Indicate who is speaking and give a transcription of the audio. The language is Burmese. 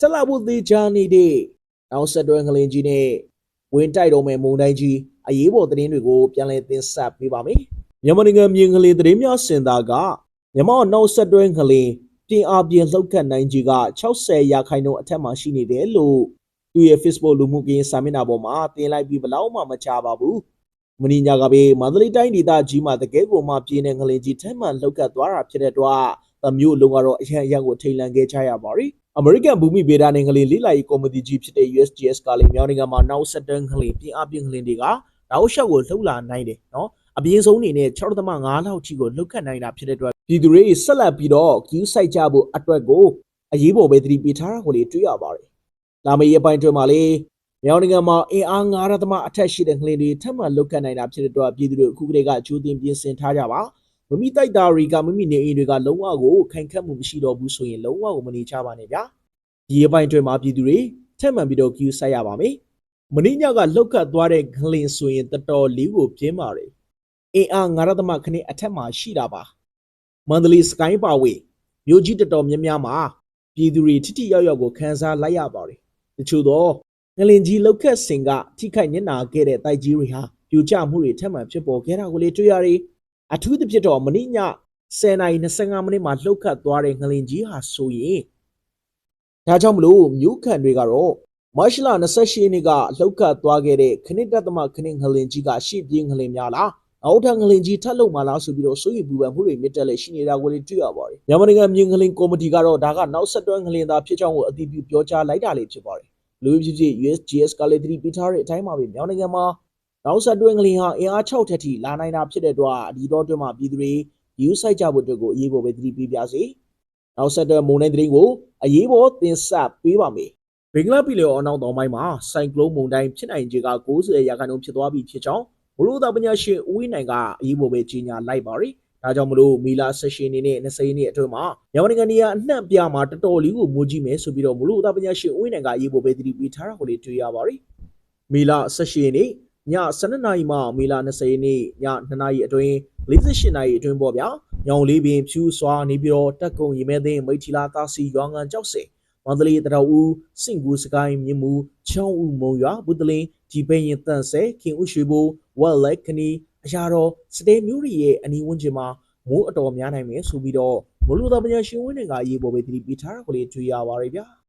Speaker 1: ဆက်လာဖို့သေးချာနေတဲ့နောက်ဆက်တွဲငလင်ကြီးနဲ့ဝင်တိုက်တော်မယ်မုန်တိုင်းကြီးအရေးပေါ်သတင်းတွေကိုပြန်လည်တင်ဆက်ပေးပါမယ်မြန်မာနိုင်ငံမြေငလင်သတင်းများစင်တာကမြန်မာနောက်ဆက်တွဲငလင်ပြင်အားပြင်လှုပ်ခတ်နိုင်ကြီးက60ရာခိုင်နှုန်းအထက်မှာရှိနေတယ်လို့သူရဲ့ Facebook လူမှုကွန်ရက်စာမျက်နှာပေါ်မှာတင်လိုက်ပြီးဘလောက်မှမချပါဘူးမင်းညာကပဲမန္တလေးတိုင်းဒေသကြီးမှာတကယ်ကိုမှပြင်းတဲ့ငလင်ကြီးထမ်းမှန်လှုပ်ခတ်သွားတာဖြစ်တဲ့အတွက်အမျိုးလုံးကတော့အရန်အရန်ကိုထိန်လန့်ခဲ့ကြရပါတယ် အမေရိကန်ဘူမိဗေဒနိုင်ငံလေးလိလာရေးကော်မတီကြီးဖြစ်တဲ့ USGS ကလည်းမြောင်းနိုင်ငံမှာနောက်ဆက်တွဲငလင်ပြင်အားပြင်ငလင်တွေကတောက်လျှောက်ကိုလှုပ်လာနိုင်တယ်နော်အပြင်းဆုံးအနေနဲ့6.5လောက်ထိကိုလှုပ်ခတ်နိုင်တာဖြစ်တဲ့အတွက်ပြည်သူတွေဆက်လက်ပြီးတော့ queue စိုက်ကြဖို့အတွက်ကိုအရေးပေါ်ပဲသတိပေးထားတာကိုလည်းတွေ့ရပါတယ်။လာမယ့်ရက်ပိုင်းအတွင်းမှာလည်းမြောင်းနိုင်ငံမှာအင်အား9ရသမအထက်ရှိတဲ့ငလင်တွေထပ်မံလှုပ်ခတ်နိုင်တာဖြစ်တဲ့အတွက်ပြည်သူတွေအခုကတည်းကကြိုတင်ပြင်ဆင်ထားကြပါ မမိတိုက်တာတွေကမမိနေအိမ်တွေကလုံးဝကိုခိုင်ခတ်မှုမရှိတော့ဘူးဆိုရင်လုံးဝကိုမနေချပါနဲ့ဗျာဒီရက်ပိုင်းအတွင်းမှာပြည်သူတွေထပ်မံပြီးတော့ queue စိုက်ရပါမယ်မင်းညကလှုပ်ခတ်သွားတဲ့ငလင်ဆိုရင်တော်တော်လေးကိုပြင်းပါတယ်အင်အား9ရသမခဏအထက်မှာရှိတာပါမန္တလေးစကိုင်းပါဝေမြို့ကြီးတော်တော်များများမှာပြည်သူတွေထိထိရောက်ရောက်ကိုခန်းစားလိုက်ရပါတယ်တချို့တော့ငလင်ကြီးလှုပ်ခတ်စင်ကထိခိုက်ညနာခဲ့တဲ့တိုက်ကြီးတွေဟာပြိုကျမှုတွေထပ်မံဖြစ်ပေါ်ခဲ့တာကိုလေတွေ့ရတယ် အထူးသဖြင့်တော့မင်းည10:25မိနစ်မှာလှုပ်ခတ်သွားတဲ့ငလင်ကြီးဟာဆိုရင်ဒါကြောင့်မလို့မြို့ခံတွေကတော့မတ်လ28ရက်နေ့ကလှုပ်ခတ်သွားခဲ့တဲ့ခနစ်တသမခနစ်ငလင်ကြီးကရှေ့ပြေးငလင်များလားနောက်ထပ်ငလင်ကြီးထပ်လုံมาလားဆိုပြီးတော့စိုးရိမ်ပူပန်မှုတွေမြင့်တက်လက်ရှိနေတာကိုလည်းတွေ့ရပါတယ်။မြန်မာနိုင်ငံမြင်းငလင်ကော်မတီကတော့ဒါကနောက်ဆက်တွဲငလင်သားဖြစ်ကြောင်းကိုအတည်ပြုပြောကြားလိုက်တာလေးဖြစ်ပါတယ်။လူဖြစ်ဖြစ် USGS ကလည်းသတိပေးထားတဲ့အတိုင်းပါပဲမြန်မာနိုင်ငံမှာ နောက်ဆက်တွဲငလင်ဟာအင်အား6ထက်ထိလာနိုင်တာဖြစ်တဲ့အတွက်ဒီတော့အတွင်းမှာပြည်သူတွေယူဆိုင်ကြဖို့အတွက်ကိုအရေးပေါ်ပဲသတိပေးပြစေ။နောက်ဆက်တွဲမုန်တိုင်းသတင်းကိုအရေးပေါ်တင်ဆက်ပေးပါမယ်။ဘင်္ဂလားပြည်လေအနောက်တောင်ပိုင်းမှာဆိုင်ကလုန်းမုန်တိုင်းဖြစ်နိုင်ခြေက90ရာခိုင်နှုန်းဖြစ်သွားပြီဖြစ်ကြောင်းဘလို့သာပညာရှင်ဦးဝင်းနိုင်ကအရေးပေါ်ပဲကြီးညာလိုက်ပါရယ်ဒါကြောင့်မလို့မီလာဆက်ရှင်နေနဲ့20ရက်နေ့အတွင်းမှာမြန်မာနိုင်ငံနေရာအနှံ့ပြားမှာတော်တော်လေးကိုမိုးကြီးမယ်ဆိုပြီးတော့ဘလို့သာပညာရှင်ဦးဝင်းနိုင်ကအရေးပေါ်ပဲသတိပေးထားတာကိုလည်းတွေ့ရပါရယ်မီလာဆက်ရှင်နေည 12နာရီမှမီလာ20ရက်နေ့ည2နာရီအတွင်း48နာရီအတွင်းပေါ့ဗျာညောင်လေးပင်ဖြူစွာနေပြီးတော့တက်ကုံရီမဲသိန်းမိတ်ချီလာတာစီရွာငံကြောက်စင်မန္တလေးတရဝူစင့်ကူစကိုင်းမြင်းမူချောင်းဦးမုံရွာဘုဒ္ဓလင်းဒီပိန်ရင်တန်ဆဲခင်ဦးရွှေဘိုဝက်လက်ခနီအရာတော်စတဲမျိုးရီရဲ့အနီးဝန်းကျင်မှာမိုးအတော်များနိုင်မယ်ဆိုပြီးတော့မလူသားပညာရှင်ဝင်းတွေကရေးပေါ်ပဲသတိပေးထားတာကိုလေးတွေ့ရပါရဗျာ